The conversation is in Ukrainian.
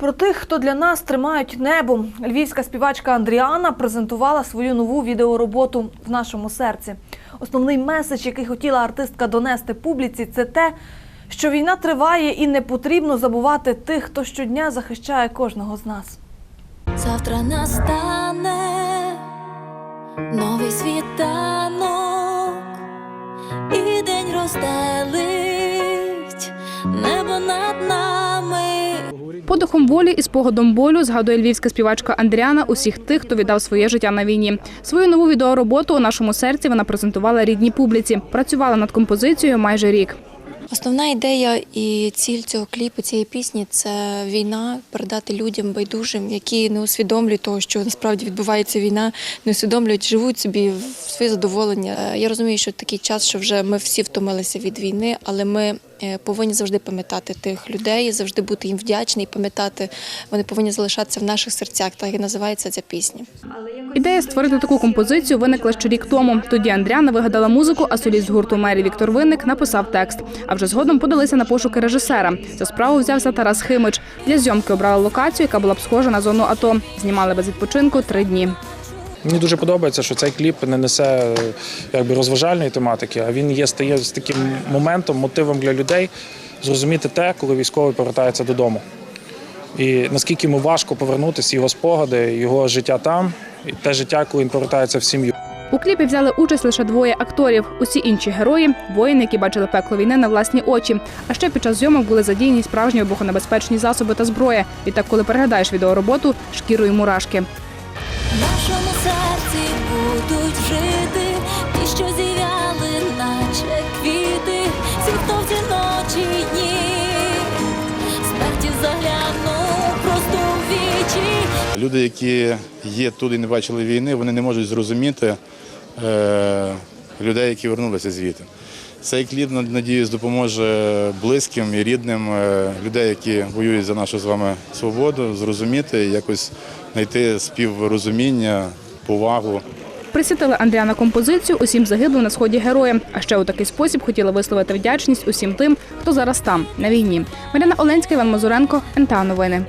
Про тих, хто для нас тримають небо, львівська співачка Андріана презентувала свою нову відеороботу в нашому серці. Основний меседж, який хотіла артистка донести публіці, це те, що війна триває і не потрібно забувати тих, хто щодня захищає кожного з нас. Завтра настане новий світанок, і день розстелить небо над нами. Подихом волі і спогадом болю згадує львівська співачка Андріана усіх тих, хто віддав своє життя на війні. Свою нову відеороботу у нашому серці вона презентувала рідній публіці. Працювала над композицією майже рік. Основна ідея і ціль цього кліпу, цієї пісні це війна, передати людям байдужим, які не усвідомлюють того, що насправді відбувається війна, не усвідомлюють, живуть собі в своє задоволення. Е, Я розумію, що такий час, що вже ми всі втомилися від війни, але ми повинні завжди пам'ятати тих людей, завжди бути їм вдячні і пам'ятати. Вони повинні залишатися в наших серцях. Так і називається ця пісня. Ідея створити таку композицію виникла ще рік тому. Тоді Андріана вигадала музику, а соліст гурту Мері Віктор Винник написав текст. А вже згодом подалися на пошуки режисера. За справу взявся Тарас Химич. Для зйомки обрали локацію, яка була б схожа на зону АТО. Знімали без відпочинку три дні. Мені дуже подобається, що цей кліп не несе якби розважальної тематики, а він є стає з таким моментом, мотивом для людей зрозуміти те, коли військовий повертається додому. І наскільки йому важко повернутися, його спогади, його життя там, і те життя, коли він повертається в сім'ю. У кліпі взяли участь лише двоє акторів. Усі інші герої воїни, які бачили пекло війни на власні очі. А ще під час зйомок були задіяні справжні вибухонебезпечні засоби та зброя. Відтак, коли переглядаєш відеороботу, шкірою мурашки. В нашому серці будуть жити ті, що зів'яли, наче квіти, всі, хто в ці ночі й дні, смерті загляну просто в вічі. Люди, які є тут і не бачили війни, вони не можуть зрозуміти е, людей, які вернулися звідти. Цей кліп, над- надіюсь, допоможе близьким і рідним е, людей, які воюють за нашу з вами свободу, зрозуміти, якось знайти співрозуміння, повагу. Присвятили Андріана композицію усім загиблим на сході героям. А ще у такий спосіб хотіли висловити вдячність усім тим, хто зараз там на війні. Марина Оленська, Іван Мазуренко, НТА Новини.